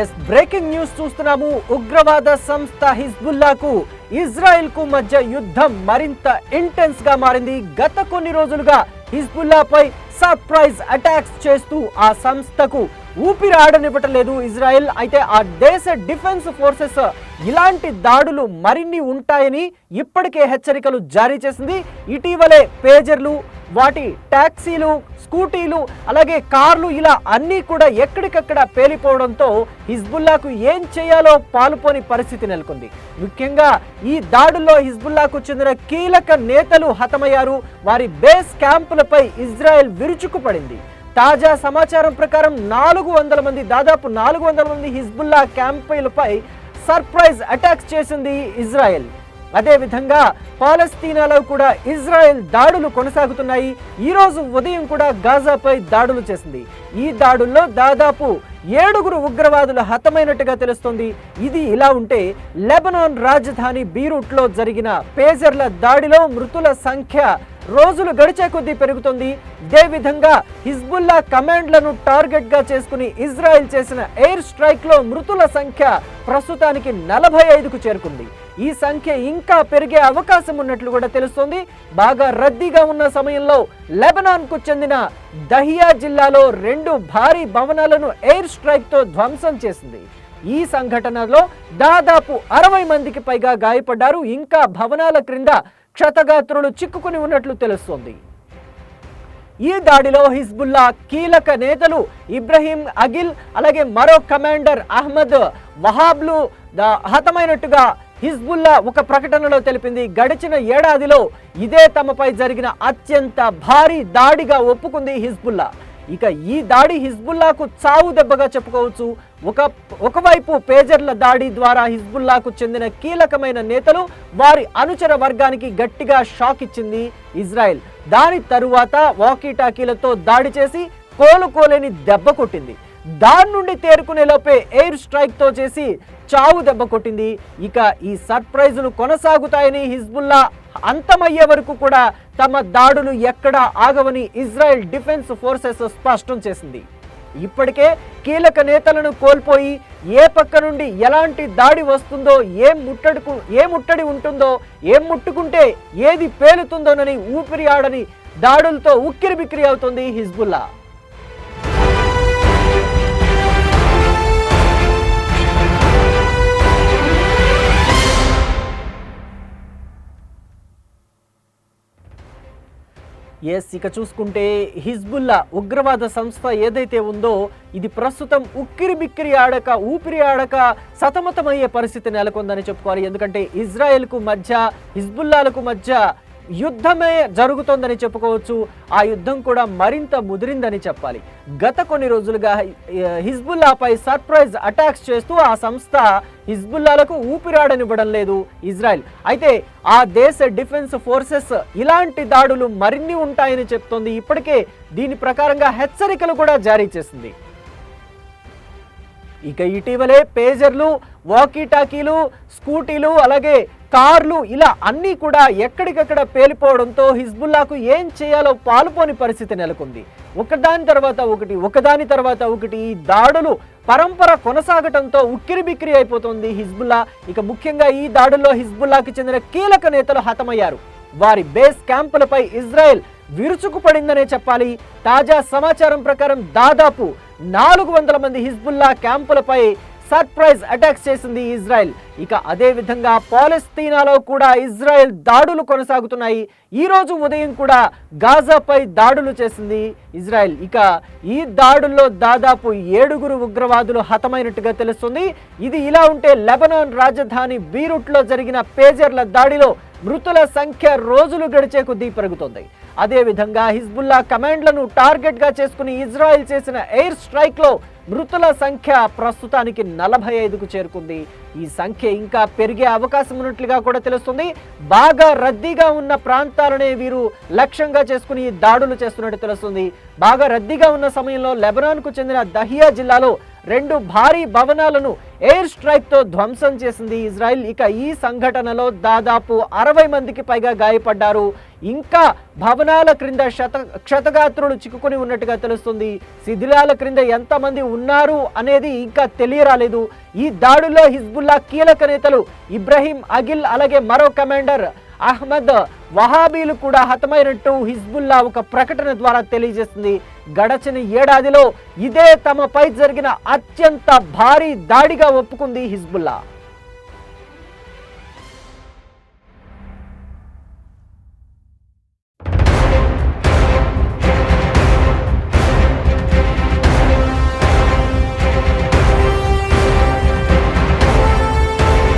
Yes breaking news చూస్తున్నాము. ఉగ్రవాద సంస్థ హిజ్బుల్లాకు ఇజ్రాయెల్కు మధ్య యుద్ధం మరింత ఇంటెన్స్గా మారింది. గత కొన్ని రోజులుగా హిజ్బుల్లాపై సర్ప్రైజ్ అటాక్స్ చేస్తూ ఆ సంస్థకు ఊపిరి ఆడనివ్వటం ఇజ్రాయెల్. అయితే ఆ దేశ డిఫెన్స్ ఫోర్సెస్ ఇలాంటి దాడులు మరిన్ని ఉంటాయని ఇప్పటికే హెచ్చరికలు జారీ చేసింది. ఇటీవలే పేజర్లు వాటి టాక్సీలు స్కూటీలు అలాగే కార్లు ఇలా అన్నీ కూడా ఎక్కడికక్కడ పేలిపోవడంతో హిజ్బుల్లాకు ఏం చేయాలో పాలుపోని పరిస్థితి నెలకొంది. ముఖ్యంగా ఈ దాడుల్లో హిజ్బుల్లాకు చెందిన కీలక నేతలు హతమయ్యారు. వారి బేస్ క్యాంపులపై ఇజ్రాయెల్ విరుచుకుపడింది. తాజా సమాచారం ప్రకారం నాలుగు వందల మంది దాదాపు నాలుగు వందల మంది హిజ్బుల్లా క్యాంపైలపై సర్ప్రైజ్ అటాక్స్ చేసింది ఇజ్రాయెల్. అదేవిధంగా పాలస్తీనాలో కూడా ఇజ్రాయెల్ దాడులు కొనసాగుతున్నాయి. ఈరోజు ఉదయం కూడా గాజాపై దాడులు చేసింది. ఈ దాడుల్లో దాదాపు ఏడుగురు ఉగ్రవాదులు హతమైనట్టుగా తెలుస్తుంది. ఇది ఇలా ఉంటే లెబనాన్ రాజధాని బీరూట్లో జరిగిన పేజర్ల దాడిలో మృతుల సంఖ్య రోజులు గడిచే కొద్దీ పెరుగుతుంది. ఇదే విధంగా హిజ్బుల్లా కమాండ్లను టార్గెట్గా చేసుకుని ఇజ్రాయెల్ చేసిన ఎయిర్ స్ట్రైక్లో మృతుల సంఖ్య ప్రస్తుతానికి నలభై ఐదుకు చేరుకుంది. ఈ సంఖ్య ఇంకా పెరిగే అవకాశం ఉన్నట్లు కూడా తెలుస్తోంది. బాగా రద్దీగా ఉన్న సమయంలో లెబనాన్కు చెందిన దహియా జిల్లాలో రెండు భారీ భవనాలను ఎయిర్ స్ట్రైక్తో ధ్వంసం చేసింది. ఈ సంఘటనలో దాదాపు అరవై మందికి పైగా గాయపడ్డారు. ఇంకా భవనాల క్రింద క్షతగాత్రులు చిక్కుకుని ఉన్నట్లు తెలుస్తోంది. ఈ దాడిలో హిజ్బుల్లా కీలక నేతలు ఇబ్రహీం అగిల్ అలాగే మరో కమాండర్ అహ్మద్ వహాబ్లు ద- హతమైనట్టుగా హిజ్బుల్లా ఒక ప్రకటనలో తెలిపింది. గడిచిన ఏడాదిలో ఇదే తమపై జరిగిన అత్యంత భారీ దాడిగా ఒప్పుకుంది హిజ్బుల్లా. ఇక ఈ దాడి హిజ్బుల్లాకు చావు దెబ్బగా చెప్పుకోవచ్చు. ఒక ఒకవైపు పేజర్ల దాడి ద్వారా హిజ్బుల్లాకు చెందిన కీలకమైన నేతలు వారి అనుచర వర్గానికి గట్టిగా షాక్ ఇచ్చింది ఇజ్రాయెల్. దాని తరువాత వాకీటాకీలతో దాడి చేసి కోలుకోలేని దెబ్బ కొట్టింది. దాని నుండి తేరుకునే లోపే ఎయిర్ స్ట్రైక్తో చేసి చావు దెబ్బ కొట్టింది. ఇక ఈ సర్ప్రైజులు కొనసాగుతాయని హిజ్బుల్లా అంతమయ్యే వరకు కూడా తమ దాడులు ఎక్కడా ఆగవని ఇజ్రాయెల్ డిఫెన్స్ ఫోర్సెస్ స్పష్టం చేసింది. ఇప్పటికే కీలక నేతలను కోల్పోయి ఏ పక్క నుండి ఎలాంటి దాడి వస్తుందో ఏం ముట్టడుకు ఏ ముట్టడి ఉంటుందో ఏం ముట్టుకుంటే ఏది పేలుతుందోనని ఊపిరి ఆడని దాడులతో ఉక్కిరి బిక్కిరి అవుతుంది హిజ్బుల్లా. ఎస్ ఇక చూసుకుంటే హిజ్బుల్లా ఉగ్రవాద సంస్థ ఏదైతే ఉందో ఇది ప్రస్తుతం ఉక్కిరి బిక్కిరి ఆడక ఊపిరి ఆడక సతమతమయ్యే పరిస్థితి నెలకొందని చెప్పుకోవాలి. ఎందుకంటే ఇజ్రాయెల్కు మధ్య హిజ్బుల్లాలకు మధ్య యుద్ధమే జరుగుతోందని చెప్పుకోవచ్చు. ఆ యుద్ధం కూడా మరింత ముదిరిందని చెప్పాలి. గత కొన్ని రోజులుగా హిజ్బుల్లాపై సర్ప్రైజ్ అటాక్స్ చేస్తూ ఆ సంస్థ హిజ్బుల్లాలకు ఊపిరాడనివ్వడం లేదు ఇజ్రాయెల్. అయితే ఆ దేశ డిఫెన్స్ ఫోర్సెస్ ఇలాంటి దాడులు మరిన్ని ఉంటాయని చెప్తోంది. ఇప్పటికే దీని ప్రకారంగా హెచ్చరికలు కూడా జారీ చేసింది. ఇక ఇటీవలే పేజర్లు వాకీటాకీలు స్కూటీలు అలాగే కార్లు ఇలా అన్నీ కూడా ఎక్కడికక్కడ పేలిపోవడంతో హిజ్బుల్లాకు ఏం చేయాలో పాలుపోని పరిస్థితి నెలకొంది. ఒకదాని తర్వాత ఒకటి ఒకదాని తర్వాత ఒకటి ఈ దాడులు పరంపర కొనసాగటంతో ఉక్కిరి బిక్కిరి అయిపోతుంది హిజ్బుల్లా. ఇక ముఖ్యంగా ఈ దాడుల్లో హిజ్బుల్లాకి చెందిన కీలక నేతలు హతమయ్యారు. వారి బేస్ క్యాంపులపై ఇజ్రాయెల్ విరుచుకుపడిందనే చెప్పాలి. తాజా సమాచారం ప్రకారం దాదాపు నాలుగు వందల మంది హిజ్బుల్లా క్యాంపులపై సర్ప్రైజ్ అటాక్ చేసింది ఇజ్రాయెల్. ఇక అదే విధంగా పాలస్తీనాలో కూడా ఇజ్రాయెల్ దాడులు కొనసాగుతున్నాయి. ఈ రోజు ఉదయం కూడా గాజాపై దాడులు చేసింది ఇజ్రాయెల్. ఇక ఈ దాడుల్లో దాదాపు ఏడుగురు ఉగ్రవాదులు హతమైనట్టుగా తెలుస్తుంది. ఇది ఇలా ఉంటే లెబనాన్ రాజధాని బీరూట్లో జరిగిన పేజర్ల దాడిలో మృతుల సంఖ్య రోజులు గడిచే కొద్దీ పెరుగుతుంది. అదేవిధంగా హిజ్బుల్లా కమాండ్లను టార్గెట్గా చేసుకుని ఇజ్రాయెల్ చేసిన ఎయిర్ స్ట్రైక్లో మృతుల సంఖ్య ప్రస్తుతానికి నలభై ఐదుకు చేరుకుంది. ఈ సంఖ్య ఇంకా పెరిగే అవకాశం ఉన్నట్లుగా కూడా తెలుస్తుంది. బాగా రద్దీగా ఉన్న ప్రాంతాలనే వీరు లక్ష్యంగా చేసుకుని దాడులు చేస్తున్నట్టు తెలుస్తుంది. బాగా రద్దీగా ఉన్న సమయంలో లెబనాన్కు చెందిన దహియా జిల్లాలో రెండు భారీ భవనాలను ఎయిర్ స్ట్రైక్తో ధ్వంసం చేసింది ఇజ్రాయిల్. ఇక ఈ సంఘటనలో దాదాపు అరవై మందికి పైగా గాయపడ్డారు. ఇంకా భవనాల క్రింద శత క్షతగాత్రులు చిక్కుకుని ఉన్నట్టుగా తెలుస్తుంది. శిథిలాల క్రింద ఎంతమంది ఉన్నారు అనేది ఇంకా తెలియరాలేదు. ఈ దాడుల్లో హిజ్బుల్లా కీలక నేతలు ఇబ్రహీం అగిల్ అలాగే మరో కమాండర్ అహ్మద్ వహాబీలు కూడా హతమైనట్టు హిజ్బుల్లా ఒక ప్రకటన ద్వారా తెలియజేస్తుంది గడచిన ఏడాదిలో ఇదే తమపై జరిగిన అత్యంత భారీ దాడిగా ఒప్పుకుంది హిజ్బుల్లా.